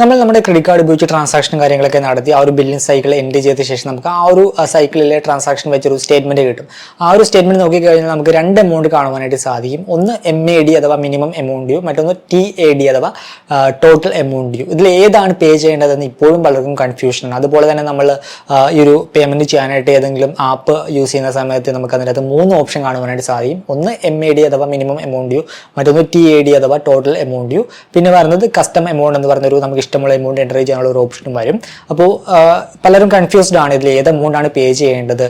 നമ്മൾ നമ്മുടെ credit card ഉപയോഗിച്ച് ട്രാൻസാക്ഷൻ കാര്യങ്ങളൊക്കെ നടത്തി ആ ഒരു ബില്ലിംഗ് സൈക്കിൾ എൻഡ് ചെയ്ത ശേഷം നമുക്ക് ആ ഒരു സൈക്കിളിലെ ട്രാൻസാക്ഷൻ വെച്ചൊരു സ്റ്റേറ്റ്മെന്റ് കിട്ടും. ആ ഒരു സ്റ്റേറ്റ്മെന്റ് നോക്കിക്കഴിഞ്ഞാൽ നമുക്ക് രണ്ട് എമൗണ്ട് കാണുവാനായിട്ട് സാധിക്കും. ഒന്ന് എം എ ഡി അഥവാ മിനിമം എമൗണ്ട് ഡ്യൂ മറ്റൊന്ന് ടി എ ഡി അഥവാ ടോട്ടൽ എമൗണ്ട് ഡ്യൂ ഇതിൽ ഏതാണ് പേ ചെയ്യേണ്ടതെന്ന് ഇപ്പോഴും പലർക്കും കൺഫ്യൂഷനാണ് അതുപോലെ തന്നെ നമ്മൾ ഈ ഒരു പേയ്മെന്റ് ചെയ്യാനായിട്ട് ഏതെങ്കിലും ആപ്പ് യൂസ് ചെയ്യുന്ന സമയത്ത് നമുക്ക് അതിനകത്ത് മൂന്ന് ഓപ്ഷൻ കാണുവാനായിട്ട് സാധിക്കും. ഒന്ന് എം എ ഡി അഥവാ മിനിമം എമൗണ്ട് ഡ്യൂ മറ്റൊന്ന് ടി എ ഡി അഥവാ ടോട്ടൽ എമൗണ്ട് ഡ്യൂ പിന്നെ പറയുന്നത് കസ്റ്റം എമൗണ്ട് എന്ന് പറഞ്ഞൊരു നമുക്ക് ഇഷ്ടമുള്ള എമൗണ്ട് എന്റർ ചെയ്യാനുള്ള ഒരു ഓപ്ഷനും വരും. അപ്പോൾ പലരും കൺഫ്യൂസ്ഡ് ആണ് ഇതിൽ ഏത് എമൗണ്ട് ആണ് പേ ചെയ്യേണ്ടത്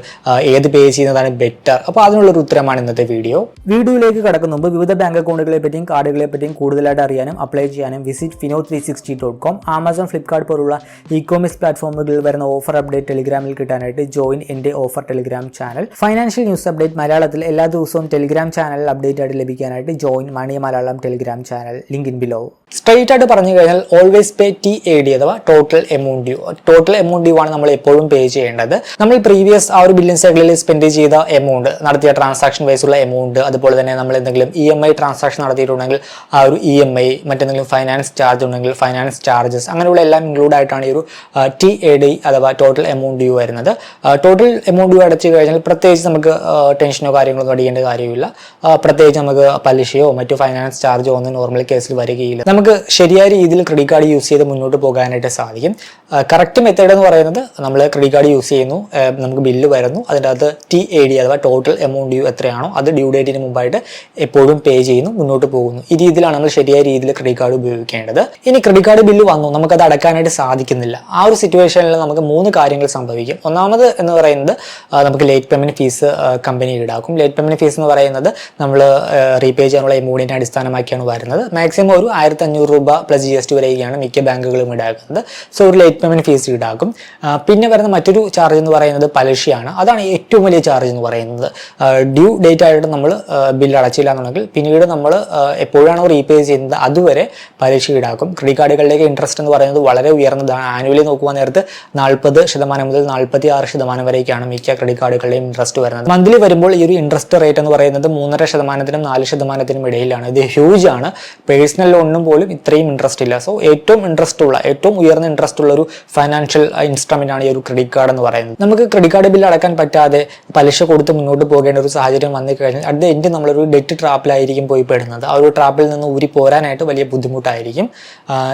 ഏത് പേ ചെയ്യുന്നതാണ് ബെറ്റർ അപ്പോൾ അതിനുള്ളൊരു ഉത്തരമാണ് ഇന്നത്തെ വീഡിയോ വീഡിയോയിലേക്ക് കടക്കുന്ന മുമ്പ് വിവിധ ബാങ്ക് അക്കൗണ്ടുകളെ പറ്റിയും കാർഡുകളെ പറ്റിയും കൂടുതലായിട്ട് അറിയാനും അപ്ലൈ ചെയ്യാനും visit fino three sixty dot com Amazon Flipkart പോലുള്ള ഇ കോമേഴ്സ് പ്ലാറ്റ്ഫോമുകളിൽ വരുന്ന ഓഫർ അപ്ഡേറ്റ് ടെലിഗ്രാമിൽ കിട്ടാനായിട്ട് ജോയിൻ എന്റെ offer Telegram channel financial news update മലയാളത്തിൽ എല്ലാ ദിവസവും ടെലിഗ്രാം ചാനലിൽ അപ്ഡേറ്റ് ആയിട്ട് ലഭിക്കാനായിട്ട് join money Malayalam Telegram channel link in below straight ആയിട്ട് പറഞ്ഞു കഴിഞ്ഞാൽ always pay T A D അഥവാ total amount due total amount due ആണ് നമ്മൾ എപ്പോഴും പേ ചെയ്യേണ്ടത്. നമ്മൾ പ്രീവിയസ് ആ ഒരു ബില്ലിംഗ് സൈക്കിളിൽ സ്പെൻഡ് ചെയ്ത എമൗണ്ട് നടത്തിയ ട്രാൻസാക്ഷൻ വൈസുള്ള എമൗണ്ട് അതുപോലെ തന്നെ നമ്മൾ എന്തെങ്കിലും ഇ എം ഐ ട്രാൻസാക്ഷൻ നടത്തിയിട്ടുണ്ടെങ്കിൽ ആ ഒരു ഇ എം ഐ മറ്റെന്തെങ്കിലും ഫൈനാൻസ് ചാർജ് ഉണ്ടെങ്കിൽ ഫൈനാൻസ് ചാർജസ് അങ്ങനെയുള്ള എല്ലാം ഇൻക്ലൂഡ് ആയിട്ടാണ് ഈ ഒരു ടി എ ഡി അഥവാ ടോട്ടൽ എമൗണ്ട് ഡ്യൂ വരുന്നത്. ടോട്ടൽ എമൗണ്ട് ഡ്യൂ അടച്ചു കഴിഞ്ഞാൽ പ്രത്യേകിച്ച് നമുക്ക് ടെൻഷനോ കാര്യങ്ങളോ അടിക്കേണ്ട കാര്യമില്ല. പ്രത്യേകിച്ച് നമുക്ക് പലിശയോ മറ്റു ഫൈനാൻസ് ചാർജോ ഒന്നും നോർമൽ കേസിൽ വരികയില്ല. നമുക്ക് ശരിയായ രീതിയിൽ ക്രെഡിറ്റ് കാർഡ് യൂസ് ചെയ്ത് മുന്നോട്ട് പോകാനായിട്ട് സാധിക്കും. കറക്റ്റ് മെത്തേഡ് എന്ന് പറയുന്നത് നമ്മൾ ക്രെഡിറ്റ് കാർഡ് യൂസ് ചെയ്യുന്നു. നമുക്ക് ബില്ല് വരുന്നു. അതിന്റെ അകത്ത് ടി എ ഡി അഥവാ ടോട്ടൽ എമൗണ്ട് ഡ്യൂ എത്രയാണോ അത് ഡ്യൂ ഡേറ്റിന് മുമ്പായിട്ട് എപ്പോഴും പേ ചെയ്യുന്നു മുന്നോട്ട് പോകുന്നു. ഈ രീതിയിലാണ് നമ്മൾ ശരിയായ രീതിയിൽ ക്രെഡിറ്റ് കാർഡ് ഉപയോഗിക്കേണ്ടത്. ഇനി ക്രെഡിറ്റ് കാർഡ് ബില്ല് വന്നു നമുക്കത് അടക്കാനായിട്ട് സാധിക്കുന്നില്ല. ആ ഒരു സിറ്റുവേഷനിൽ നമുക്ക് മൂന്ന് കാര്യങ്ങൾ സംഭവിക്കും. ഒന്നാമത് എന്ന് പറയുന്നത് നമുക്ക് ലേറ്റ് പേയ്മെന്റ് ഫീസ് കമ്പനി ഈടാക്കും. ലേറ്റ് പേയ്മെന്റ് ഫീസ് എന്ന് പറയുന്നത് നമ്മൾ റീപേ ചെയ്യാനുള്ള എമൗണ്ടിനെ അടിസ്ഥാനമാക്കിയാണ് വരുന്നത്. മാക്സിമം ഒരു ആയിരത്തി അഞ്ഞൂറ് രൂപ പ്ലസ് ജി എസ് ടി വരെയാണ് മിക്ക ബാങ്കുകളും ഈടാക്കുന്നത്. സോ ഒരു ലേറ്റ് പേയ്മെന്റ് ഫീസ് ഈടാക്കും. പിന്നെ വരുന്ന മറ്റൊരു ചാർജ് എന്ന് പറയുന്നത് പലിശയാണ്. അതാണ് ഏറ്റവും വലിയ ചാർജ് എന്ന് പറയുന്നത്. ഡ്യൂ ഡേറ്റ് ആയിട്ട് നമ്മൾ ബില്ല് അടച്ചില്ല എന്നുണ്ടെങ്കിൽ പിന്നീട് നമ്മൾ എപ്പോഴാണോ റീപേ ചെയ്യുന്നത് അതുവരെ പലിശ ഈടാക്കും. ക്രെഡിറ്റ് കാർഡുകളിലേക്ക് ഇൻട്രസ്റ്റ് എന്ന് പറയുന്നത് വളരെ ഉയർന്നതാണ്. ആനുവലി നോക്കുവാൻ നേരത്ത് നാൽപ്പത് ശതമാനം മുതൽ നാൽപ്പത്തി ആറ് ശതമാനം വരെയൊക്കെയാണ് മിക്ക ക്രെഡിറ്റ് കാർഡുകളുടെയും ഇൻട്രസ്റ്റ് വരുന്നത്. മന്ത്ലി വരുമ്പോൾ ഈ ഒരു ഇൻട്രസ്റ്റ് റേറ്റ് എന്ന് പറയുന്നത് മൂന്നര ശതമാനത്തിനും നാല് ശതമാനത്തിനും ഇടയിലാണ്. ഇത് ഹ്യൂജ് ആണ്. പേഴ്സണൽ ലോണിനും പോലും ഇത്രയും ഇൻട്രസ്റ്റ് ഇല്ല. സോ ഏറ്റവും ഇൻട്രസ്റ്റ് ഉള്ള ഏറ്റവും ഉയർന്ന ഇൻട്രസ്റ്റ് ഉള്ള ഒരു ഫൈനാൻഷ്യൽ ഇൻസ്ട്രുമെന്റ് ആണ് ഈ ഒരു ക്രെഡിറ്റ് കാർഡ് എന്ന് പറയുന്നത്. നമുക്ക് ക്രെഡിറ്റ് കാർഡ് ബില്ല് അടക്കാൻ പറ്റാതെ പലിശ കൊടുത്ത് മുന്നോട്ട് പോകേണ്ട ഒരു സാഹചര്യം വന്നു കഴിഞ്ഞാൽ അറ്റ് ദ എൻഡ് നമ്മളൊരു ഡെറ്റ് ട്രാപ്പിലായിരിക്കും പോയി പെടുന്നത്. ആ ഒരു ട്രാപ്പിൽ നിന്ന് ഊരി പോരാനായിട്ട് വലിയ ബുദ്ധിമുട്ടായിരിക്കും.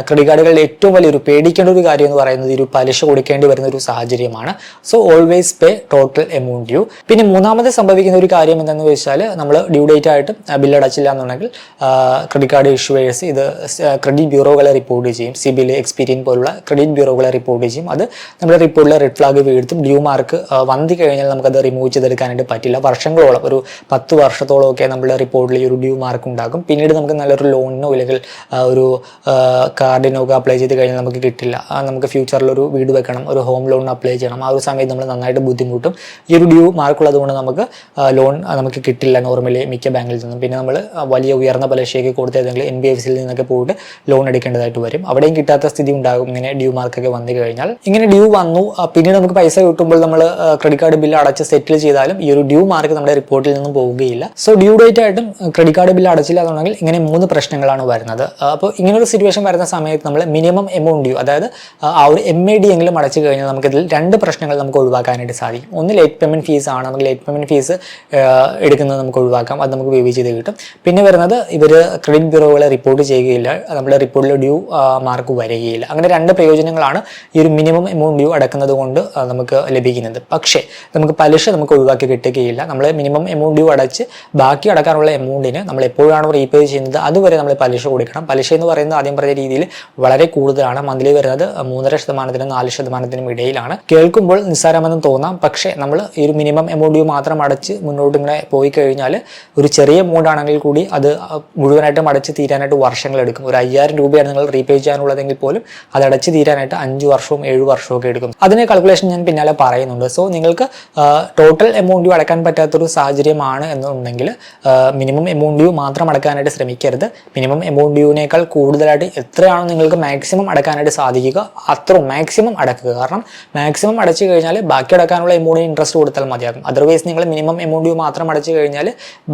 ക്രെഡിറ്റ് കാർഡുകളുടെ ഏറ്റവും വലിയൊരു പേടിക്കേണ്ട ഒരു കാര്യം എന്ന് പറയുന്നത് ഒരു പലിശ കൊടുക്കേണ്ടി വരുന്ന ഒരു സാഹചര്യമാണ്. So always pay total amount due പിന്നെ മൂന്നാമത് സംഭവിക്കുന്ന ഒരു കാര്യം എന്തെന്ന് വെച്ചാൽ നമ്മൾ ഡ്യൂ ഡേറ്റ് ആയിട്ട് ബില്ല് അടച്ചില്ല എന്നുണ്ടെങ്കിൽ ക്രെഡിറ്റ് കാർഡ് ഇഷ്യൂവേഴ്സ് ഇത് ക്രെഡിറ്റ് ബ്യൂറോകളെ റിപ്പോർട്ട് ചെയ്യും. ബി എക്സ്പീരിയൻ പോലുള്ള ക്രെഡിറ്റ് ബ്യൂറോകളെ റിപ്പോർട്ട് ചെയ്യും. അത് നമ്മുടെ റിപ്പോർട്ടിലെ റെഡ് ഫ്ലാഗ് വീഴ്ത്തും ഡ്യൂ മാർക്ക് വന്നു കഴിഞ്ഞാൽ നമുക്കത് റിമൂവ് ചെയ്തെടുക്കാനായിട്ട് പറ്റില്ല. വർഷങ്ങളോളം ഒരു പത്ത് വർഷത്തോളം ഒക്കെ നമ്മുടെ റിപ്പോർട്ടിൽ ഒരു ഡ്യൂ മാർക്ക് ഉണ്ടാകും. പിന്നീട് നമുക്ക് നല്ലൊരു ലോണിനോ അല്ലെങ്കിൽ ഒരു കാർഡിനോ ഒക്കെ അപ്ലൈ ചെയ്ത് കഴിഞ്ഞാൽ നമുക്ക് കിട്ടില്ല. നമുക്ക് ഫ്യൂച്ചറിൽ ഒരു വീട് വെക്കണം ഒരു ഹോം ലോൺ അപ്ലൈ ചെയ്യണം. ആ ഒരു സമയത്ത് നമ്മൾ നന്നായിട്ട് ബുദ്ധിമുട്ടും. ഈ ഒരു ഡ്യൂ മാർക്കുള്ളത് കൊണ്ട് നമുക്ക് ലോൺ നമുക്ക് കിട്ടില്ല നോർമലി മിക്ക ബാങ്കിൽ നിന്നും. പിന്നെ നമ്മൾ വലിയ ഉയർന്ന പലിശയൊക്കെ കൊടുത്ത് ഏതെങ്കിലും എൻ ബി എഫ് സിയിൽ നിന്നൊക്കെ പോയിട്ട് ലോൺ എടുക്കേണ്ടതായിട്ട് വരും. അവിടെയും കിട്ടാത്ത സ്ഥിതി ഉണ്ടാകും. ഇങ്ങനെ ഡ്യൂ മാർക്കൊക്കെ വന്നു കഴിഞ്ഞാൽ. ഇങ്ങനെ ഡ്യൂ വന്നു പിന്നീട് നമുക്ക് പൈസ കിട്ടുമ്പോൾ നമ്മൾ ക്രെഡിറ്റ് കാർഡ് ബില്ല് അടച്ച് സെറ്റിൽ ചെയ്താലും ഈ ഒരു ഡ്യൂ മാർക്ക് നമ്മുടെ റിപ്പോർട്ടിൽ നിന്നും പോവുകയില്ല. സോ ഡ്യൂ ഡേറ്റ് ആയിട്ടും ക്രെഡിറ്റ് കാർഡ് ബില്ല് അടച്ചില്ല എന്നുണ്ടെങ്കിൽ ഇങ്ങനെ മൂന്ന് പ്രശ്നങ്ങളാണ് വരുന്നത്. അപ്പോൾ ഇങ്ങനൊരു സിറ്റുവേഷൻ വരുന്ന സമയത്ത് നമ്മൾ മിനിമം എമൗണ്ട് ഡ്യൂ അതായത് ആ, ഒരു എം എ ഡി എങ്കിലും അടച്ചു കഴിഞ്ഞാൽ നമുക്ക് ഇതിൽ രണ്ട് പ്രശ്നങ്ങൾ നമുക്ക് ഒഴിവാക്കാനായിട്ട് സാധിക്കും. ഒന്ന് ലേറ്റ് പേയ്മെന്റ് ഫീസ് ആണ്. നമുക്ക് ലേറ്റ് പേയ്മെന്റ് ഫീസ് എടുക്കുന്നത് നമുക്ക് ഒഴിവാക്കാം. അത് നമുക്ക് വേവ് ചെയ്ത് കിട്ടും. പിന്നെ വരുന്നത് ഇവർ ക്രെഡിറ്റ് ബ്യൂറോകളെ റിപ്പോർട്ട് ചെയ്യുകയില്ല. നമ്മുടെ റിപ്പോർട്ടിൽ ഡ്യൂ മാർക്ക് വരികയില്ല. അങ്ങനെ രണ്ട് പ്രയോജനങ്ങളാണ് ഈ ഒരു മിനിമം എമൗണ്ട് ഡ്യൂ അടക്കുന്നത് കൊണ്ട് നമുക്ക് ലഭിക്കുന്നത്. പക്ഷേ നമുക്ക് പലിശ നമുക്ക് ഒഴിവാക്കി കിട്ടുകയില്ല. നമ്മൾ മിനിമം എമൗണ്ട് ഡ്യൂ അടച്ച് ബാക്കി അടക്കാനുള്ള എമൗണ്ടിന് നമ്മൾ എപ്പോഴാണോ റീപേ ചെയ്യുന്നത് അതുവരെ നമ്മൾ പലിശ കൊടുക്കണം. പലിശ എന്ന് പറയുന്നത് ആദ്യം പറഞ്ഞ രീതിയിൽ വളരെ കൂടുതലാണ്. മന്ത്ലി വരുന്നത് മൂന്നര ശതമാനത്തിനും നാല് ശതമാനത്തിനും ഇടയിലാണ്. കേൾക്കുമ്പോൾ നിസ്സാരമെന്ന് തോന്നാം. പക്ഷേ നമ്മൾ ഈ ഒരു മിനിമം എമൗണ്ട് ഡ്യൂ മാത്രം അടച്ച് മുന്നോട്ട് ഇങ്ങനെ പോയി കഴിഞ്ഞാൽ ഒരു ചെറിയ എമൗണ്ട് ആണെങ്കിൽ കൂടി അത് മുഴുവനായിട്ടും അടച്ച് തീരാനായിട്ട് വർഷങ്ങൾ എടുക്കും. ഒരു അയ്യായിരം രൂപയാണ് നിങ്ങൾ റീപേ ചെയ്യാനുള്ളതെങ്കിൽ പോലും അത് അടച്ചു തീരാനായിട്ട് അഞ്ച് വർഷവും ഏഴ് വർഷവും ഒക്കെ എടുക്കും അതിന് കാൽക്കുലേഷൻ ഞാൻ പിന്നാലെ പറയുന്നുണ്ട്. സോ നിങ്ങൾക്ക് ടോട്ടൽ എമൗണ്ട് അടക്കാൻ പറ്റാത്തൊരു സാഹചര്യമാണ് എന്നുണ്ടെങ്കിൽ മിനിമം എമൗണ്ട് ഡ്യൂ മാത്രം അടക്കാനായിട്ട് ശ്രമിക്കരുത്. മിനിമം എമൗണ്ട് ഡ്യൂവിനേക്കാൾ കൂടുതലായിട്ട് എത്രയാണോ നിങ്ങൾക്ക് മാക്സിമം അടക്കാനായിട്ട് സാധിക്കുക അത്രയും മാക്സിമം അടക്കുക. കാരണം മാക്സിമം അടച്ചു കഴിഞ്ഞാൽ ബാക്കി അടക്കാനുള്ള എമൗണ്ടിന് ഇൻട്രസ്റ്റ് കൊടുത്താൽ മതിയാകും. അതർവൈസ് നിങ്ങൾ മിനിമം എമൗണ്ട് മാത്രം അടച്ചു കഴിഞ്ഞാൽ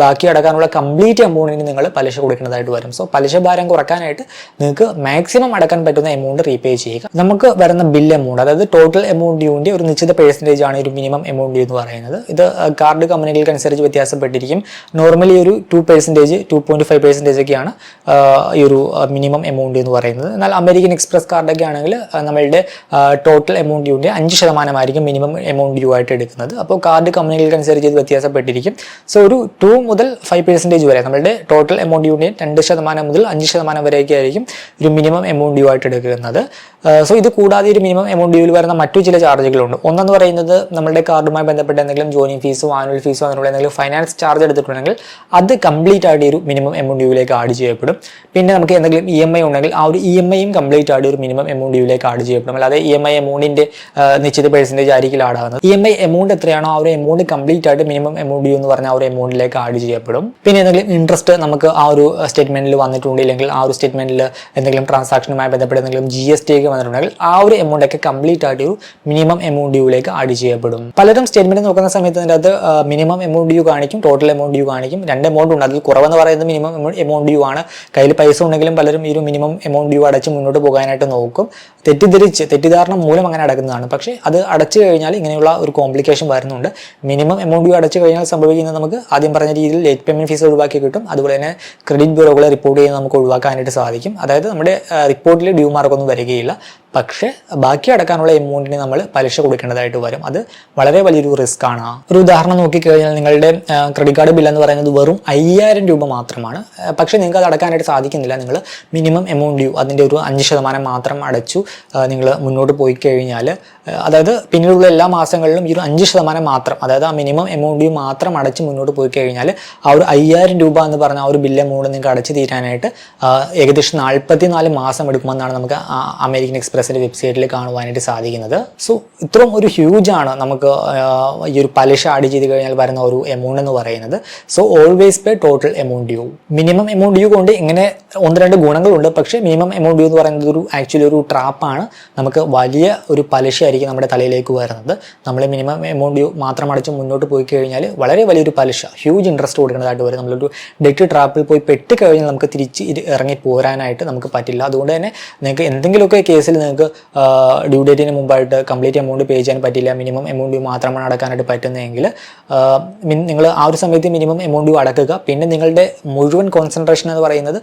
ബാക്കി അടക്കാനുള്ള കംപ്ലീറ്റ് എമൗണ്ടിന് നിങ്ങൾ പലിശ കൊടുക്കേണ്ടതായിട്ട് വരും. സോ പലിശ ഭാരം കുറക്കാനായിട്ട് നിങ്ങൾക്ക് മാക്സിമം അടക്കാൻ അടക്കാൻ പറ്റുന്ന എമൗണ്ട് റീപേ ചെയ്യുക. നമുക്ക് വരുന്ന ബില്ല് എമൗണ്ട് അതായത് ടോട്ടൽ എമൗണ്ട് ഡ്യൂവിന്റെ ഒരു നിശ്ചിത പെർസെന്റേജ് ആണ് ഒരു മിനിമം എമൗണ്ട് എന്ന് പറയുന്നത്. ഇത് കാർഡ് കമ്പനികൾക്കനുസരിച്ച് വ്യത്യാസപ്പെട്ടിരിക്കും. നോർമലി ഒരു two percentage two point five percentage ഒക്കെയാണ് ഈ ഒരു മിനിമം എമൗണ്ട് എന്ന് പറയുന്നത്. എന്നാൽ അമേരിക്കൻ എക്സ്പ്രസ് കാർഡൊക്കെ ആണെങ്കിൽ നമ്മളുടെ ടോട്ടൽ എമൗണ്ട് ഡ്യൂവിന്റെ അഞ്ച് ശതമാനമായിരിക്കും മിനിമം എമൗണ്ട് ഡ്യൂ ആയിട്ട് എടുക്കുന്നത്. അപ്പോൾ കാർഡ് കമ്പനികൾക്കനുസരിച്ച് ഇത് വ്യത്യാസപ്പെട്ടിരിക്കും. സോ ഒരു ടു മുതൽ ഫൈവ് പെർസെന്റേജ് വരെ നമ്മളുടെ ടോട്ടൽ എമൗണ്ട് യൂണിയൻ രണ്ട് ശതമാനം മുതൽ അഞ്ച് ശതമാനം വരെയൊക്കെ ആയിരിക്കും ഒരു മിനിമം എമൗണ്ട് ഡ്യൂ ആയിട്ട് എടുക്കുന്നത്. സോ ഇത് കൂടാതെ ഒരു മിനിമം എമൗണ്ട് ഡ്യൂവിൽ വരുന്ന മറ്റു ചില ചാർജുകളുണ്ട് ഒന്നെന്ന് പറയുന്നത് നമ്മുടെ കാർഡുമായി ബന്ധപ്പെട്ട എന്തെങ്കിലും ജോയിനിങ് ഫീസോ ആനുവൽ ഫീസോ അങ്ങനെയുള്ള എന്തെങ്കിലും ഫൈനാൻസ് ചാർജ് എടുത്തിട്ടുണ്ടെങ്കിൽ അത് കംപ്ലീറ്റ് ആയിട്ട് ഒരു മിനിമം എമൗണ്ട് ഡ്യൂവിലേക്ക് ആഡ് ചെയ്യപ്പെടും. പിന്നെ നമുക്ക് എന്തെങ്കിലും ഇ എം ഐ ഉണ്ടെങ്കിൽ ആ ഒരു ഇ എം ഐയും കംപ്ലീറ്റ് ആയിട്ട് ഒരു മിനിമം എമൗണ്ട് ഡ്യൂവിലേക്ക് ആഡ് ചെയ്യപ്പെടും. അല്ലാതെ ഇ എം ഐ എമൗണ്ടിന്റെ നിശ്ചിത പെർസെന്റേജ് ആയിരിക്കും ആഡ് ആവുന്നത് ഇ എം ഐ എമൗണ്ട് എത്രയാണോ ആ ഒരു എമൗണ്ട് കംപ്ലീറ്റ് ആയിട്ട് മിനിമം എമൗണ്ട് ഡ്യൂ എന്ന് പറഞ്ഞ ആ ഒരു എമൗണ്ടിലേക്ക് ആഡ് ചെയ്യപ്പെടും. പിന്നെ എന്തെങ്കിലും ഇൻട്രസ്റ്റ് നമുക്ക് ആ ഒരു സ്റ്റേറ്റ്മെന്റിൽ വന്നിട്ടുണ്ടെങ്കിൽ ആ ഒരു സ്റ്റേറ്റ്മെന്റിൽ എന്തെങ്കിലും ട്രാൻസാക്ഷനുമായി ബന്ധപ്പെട്ട് എന്തെങ്കിലും ജി എസ് ടി ഒക്കെ വന്നിട്ടുണ്ടെങ്കിൽ ആ ഒരു എമൗണ്ട് ഒക്കെ കംപ്ലീറ്റ് ആയിട്ട് ഒരു മിനിമം എമൗണ്ട് ഡ്യൂയിലേക്ക് ആഡ് ചെയ്യപ്പെടും. പലരും സ്റ്റേറ്റ്മെന്റ് നോക്കുന്ന സമയത്ത് അതിന്റെ അത് മിനിമം എമൗണ്ട് ഡ്യൂ കാണിക്കും ടോട്ടൽ എമൗണ്ട് ഡ്യൂ കാണിക്കും. രണ്ട് എമൗണ്ട് ഉണ്ട്. അതിൽ കുറവെന്ന് പറയുന്നത് മിനിമം എമൗണ്ട് ഡ്യൂ ആണ്. കയ്യിൽ പൈസ ഉണ്ടെങ്കിലും പലരും ഈ ഒരു മിനിമം എമൗണ്ട് ഡ്യൂ അടച്ച് മുന്നോട്ട് പോകാനായിട്ട് നോക്കും. തെറ്റിദ്ധരിച്ച് തെറ്റിദ്ധാരണ മൂലം അങ്ങനെ അടക്കുന്നതാണ്. പക്ഷേ അത് അടച്ചു കഴിഞ്ഞാൽ ഇങ്ങനെയുള്ള ഒരു കോംപ്ലിക്കേഷൻ വരുന്നുണ്ട്. മിനിമം എമൗണ്ട് ഡ്യൂ അടച്ചു കഴിഞ്ഞാൽ സംഭവിക്കുന്നത് നമുക്ക് ആദ്യം പറഞ്ഞ രീതിയിൽ ലേറ്റ് പേയ്മെന്റ് ഫീസ് ഒഴിവാക്കി കിട്ടും. അതുപോലെ തന്നെ ക്രെഡിറ്റ് ബ്യൂറോകളെ റിപ്പോർട്ട് ചെയ്യുന്നത് നമുക്ക് ഒഴിവാക്കാനായിട്ട് സാധിക്കും. അതായത് നമ്മുടെ റിപ്പോർട്ടിൽ ഡ്യൂ മാർക്കൊന്നും വരികയില്ല. പക്ഷേ ബാക്കി അടക്കാനുള്ള എമൗണ്ടിന് നമ്മൾ പലിശ കൊടുക്കേണ്ടതായിട്ട് വരും. അത് വളരെ വലിയൊരു റിസ്ക് ആണ്. ഒരു ഉദാഹരണം നോക്കിക്കഴിഞ്ഞാൽ നിങ്ങളുടെ ക്രെഡിറ്റ് കാർഡ് ബില്ല് എന്ന് പറയുന്നത് വെറും അയ്യായിരം രൂപ മാത്രമാണ്. പക്ഷേ നിങ്ങൾക്ക് അത് അടക്കാനായിട്ട് സാധിക്കുന്നില്ല. നിങ്ങൾ മിനിമം എമൗണ്ട് ഡ്യൂ അതിന്റെ ഒരു അഞ്ച് ശതമാനം മാത്രം അടച്ചു നിങ്ങൾ മുന്നോട്ട് പോയി കഴിഞ്ഞാൽ അതായത് പിന്നീടുള്ള എല്ലാ മാസങ്ങളിലും ഈ ഒരു അഞ്ച് ശതമാനം മാത്രം അതായത് ആ മിനിമം എമൗണ്ട് ഡ്യൂ മാത്രം അടച്ച് മുന്നോട്ട് പോയി കഴിഞ്ഞാൽ ആ ഒരു അയ്യായിരം രൂപ എന്ന് പറഞ്ഞ ആ ഒരു ബില്ല് എമൗണ്ട് നിങ്ങൾക്ക് അടച്ച് തീരാനായിട്ട് ഏകദേശം നാൽപ്പത്തി നാല് മാസം എടുക്കുമെന്നാണ് നമുക്ക് അമേരിക്കൻ അമേരിക്കൻ എക്സ്പ്രസിന്റെ വെബ്സൈറ്റിൽ കാണുവാനായിട്ട് സാധിക്കുന്നത്. സോ ഇത്രയും ഒരു ഹ്യൂജ് ആണ് നമുക്ക് ഈ ഒരു പലിശ ആഡ് ചെയ്ത് കഴിഞ്ഞാൽ വരുന്ന ഒരു എമൗണ്ട് എന്ന് പറയുന്നത്. So always pay total amount due minimum amount due കൊണ്ട് ഇങ്ങനെ ഒന്ന് രണ്ട് ഗുണങ്ങളുണ്ട്. പക്ഷേ മിനിമം എമൗണ്ട് ഡ്യൂ എന്ന് പറയുന്നത് ഒരു ആക്ച്വലി ഒരു ട്രാപ്പാണ് നമുക്ക് വലിയ ഒരു പലിശ ആയിരിക്കും നമ്മുടെ തലയിലേക്ക് വരുന്നത്. നമ്മൾ മിനിമം എമൗണ്ട് ഡ്യൂ മാത്രം അടച്ച് മുന്നോട്ട് പോയി കഴിഞ്ഞാൽ വളരെ വലിയൊരു പലിശ ഹ്യൂജ് ഇൻട്രസ്റ്റ് കൊടുക്കേണ്ടതായിട്ട് വരും. നമ്മളൊരു ഡെറ്റ് ട്രാപ്പിൽ പോയി പെട്ടി കഴിഞ്ഞാൽ നമുക്ക് തിരിച്ച് ഇറങ്ങി പോരാനായിട്ട് നമുക്ക് പറ്റില്ല. അതുകൊണ്ട് തന്നെ നിങ്ങൾക്ക് എന്തെങ്കിലുമൊക്കെ കേസിൽ നിങ്ങൾക്ക് ഡ്യൂ ഡേറ്റിന് മുമ്പായിട്ട് കംപ്ലീറ്റ് എമൗണ്ട് പേ ചെയ്യാൻ പറ്റില്ല. മിനിമം എമൗണ്ട് മാത്രമാണ് അടക്കാനായിട്ട് പറ്റുന്നതെങ്കിൽ നിങ്ങൾ ആ ഒരു സമയത്ത് മിനിമം എമൗണ്ട് അടക്കുക. പിന്നെ നിങ്ങളുടെ മുഴുവൻ കോൺസെൻട്രേഷൻ എന്ന് പറയുന്നത്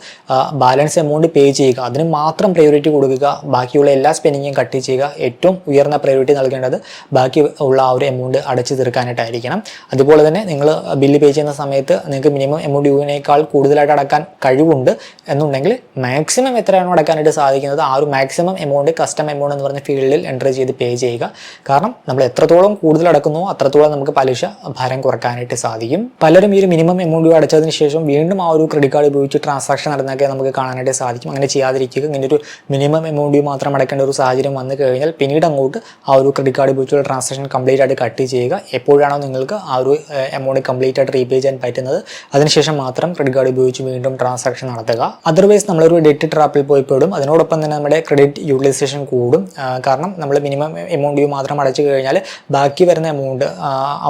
ബാലൻസ് എമൗണ്ട് പേ ചെയ്യുക. അതിന് മാത്രം പ്രയോറിറ്റി കൊടുക്കുക. ബാക്കിയുള്ള എല്ലാ സ്പെൻഡിങ്ങും കട്ട് ചെയ്യുക. ഏറ്റവും ഉയർന്ന പ്രയോറിറ്റി നൽകേണ്ടത് ബാക്കി ഉള്ള ആ ഒരു എമൗണ്ട് അടച്ചു തീർക്കാനായിട്ടായിരിക്കണം. അതുപോലെ തന്നെ നിങ്ങൾ ബില്ല് പേ ചെയ്യുന്ന സമയത്ത് നിങ്ങൾക്ക് മിനിമം എമൗണ്ട് യുവിനേക്കാൾ കൂടുതലായിട്ട് അടക്കാൻ കഴിവുണ്ട് എന്നുണ്ടെങ്കിൽ മാക്സിമം എത്രയാണോ അടക്കാനായിട്ട് സാധിക്കുന്നത് ആ ഒരു മാക്സിമം എമൗണ്ട് കസ്റ്റം എമൗണ്ട് എന്ന് പറഞ്ഞ ഫീൽഡിൽ എന്റർ ചെയ്ത് പേ ചെയ്യുക. കാരണം നമ്മൾ എത്രത്തോളം കൂടുതൽ അടക്കുന്നു അത്രത്തോളം നമുക്ക് പലിശ ഭാരം കുറക്കാനായിട്ട് സാധിക്കും. പലരും ഈ ഒരു മിനിമം എമൗണ്ട് അടച്ചതിന് ശേഷം വീണ്ടും ആ ഒരു ക്രെഡിറ്റ് കാർഡ് ഉപയോഗിച്ച് ട്രാൻസാക്ഷൻ നടന്നൊക്കെ നമുക്ക് കാണാനായിട്ട് സാധിക്കും. അങ്ങനെ ചെയ്യാതിരിക്കുക ഇങ്ങനെ ഒരു മിനിമം എമൗണ്ട് മാത്രം അടക്കേണ്ട ഒരു സാഹചര്യം വന്നു കഴിഞ്ഞാൽ പിന്നീട് അങ്ങോട്ട് ആ ഒരു ക്രെഡിറ്റ് കാർഡ് ഉപയോഗിച്ചുള്ള ട്രാൻസാക്ഷൻ കംപ്ലീറ്റ് ആയിട്ട് കട്ട് ചെയ്യുക. എപ്പോഴാണോ നിങ്ങൾക്ക് ആ ഒരു എമൗണ്ട് കംപ്ലീറ്റ് ആയിട്ട് റീപേ ചെയ്യാൻ പറ്റുന്നത് അതിനുശേഷം മാത്രം ക്രെഡിറ്റ് കാർഡ് ഉപയോഗിച്ച് വീണ്ടും ട്രാൻസാക്ഷൻ നടത്തുക. അതർവൈസ് നമ്മളൊരു ഡെറ്റ് ട്രാപ്പിൽ പോയി പെടും. അതിനോടൊപ്പം തന്നെ നമ്മുടെ ക്രെഡിറ്റ് യൂട്ടിലൈസേഷൻ കൂടും. കാരണം നമ്മൾ മിനിമം എമൗണ്ട് ഡ്യൂ മാത്രം അടച്ചു കഴിഞ്ഞാൽ ബാക്കി വരുന്ന എമൗണ്ട്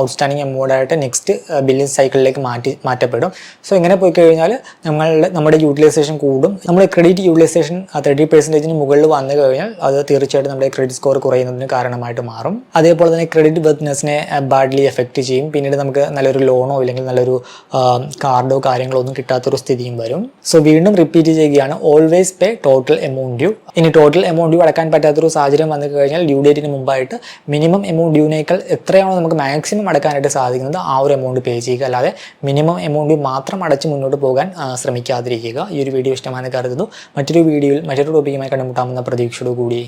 ഔട്ട്സ്റ്റാൻഡിങ് എമൗണ്ട് ആയിട്ട് നെക്സ്റ്റ് ബില്ലിംഗ് സൈക്കിളിലേക്ക് മാറ്റി മാറ്റപ്പെടും. സോ ഇങ്ങനെ പോയി കഴിഞ്ഞാൽ നമ്മളുടെ നമ്മുടെ യൂട്ടിലൈസേഷൻ കൂടും. നമ്മൾ ക്രെഡിറ്റ് യൂട്ടിലൈസേഷൻ തേർട്ടി പെർസെന്റേജിന് മുകളിൽ വന്നു കഴിഞ്ഞാൽ അത് തീർച്ചയായിട്ടും നമ്മുടെ ക്രെഡിറ്റ് സ്കോർ കുറയുന്നതിന് കാരണമായിട്ട് മാറും. അതേപോലെ തന്നെ ക്രെഡിറ്റ് ബിസിനസ്സിനെ ബാഡ്ലി എഫക്റ്റ് ചെയ്യും. പിന്നീട് നമുക്ക് നല്ലൊരു ലോണോ അല്ലെങ്കിൽ നല്ലൊരു കാർഡോ കാര്യങ്ങളോ ഒന്നും കിട്ടാത്തൊരു സ്ഥിതിയും വരും. സോ വീണ്ടും റിപ്പീറ്റ് ചെയ്യുകയാണ്. Always pay total amount due ഇനി ടോട്ടൽ എമൗണ്ട് ഡ്യൂ അടക്കാൻ പറ്റാത്തൊരു സാഹചര്യം വന്നു കഴിഞ്ഞാൽ ഡ്യൂ ഡേറ്റിന് മുമ്പായിട്ട് മിനിമം എമൗണ്ട് ഡ്യൂനേക്കാൾ എത്രയാണോ നമുക്ക് മാക്സിമം അടക്കാനായിട്ട് സാധിക്കുന്നത് ആ ഒരു എമൗണ്ട് പേ ചെയ്യുക. അല്ലാതെ മിനിമം എമൗണ്ട് മാത്രം അടച്ച് മുന്നോട്ട് പോകാൻ ശ്രമിക്കാതിരിക്കുക. ഈ ഒരു വീഡിയോ ഇഷ്ടമാണെന്ന് കരുതുന്നു. മറ്റൊരു വീഡിയോയിൽ മറ്റൊരു ടോപ്പിക്കുമായി കണ്ടുമുട്ടാമെന്ന പ്രതീക്ഷയോടുകൂടി.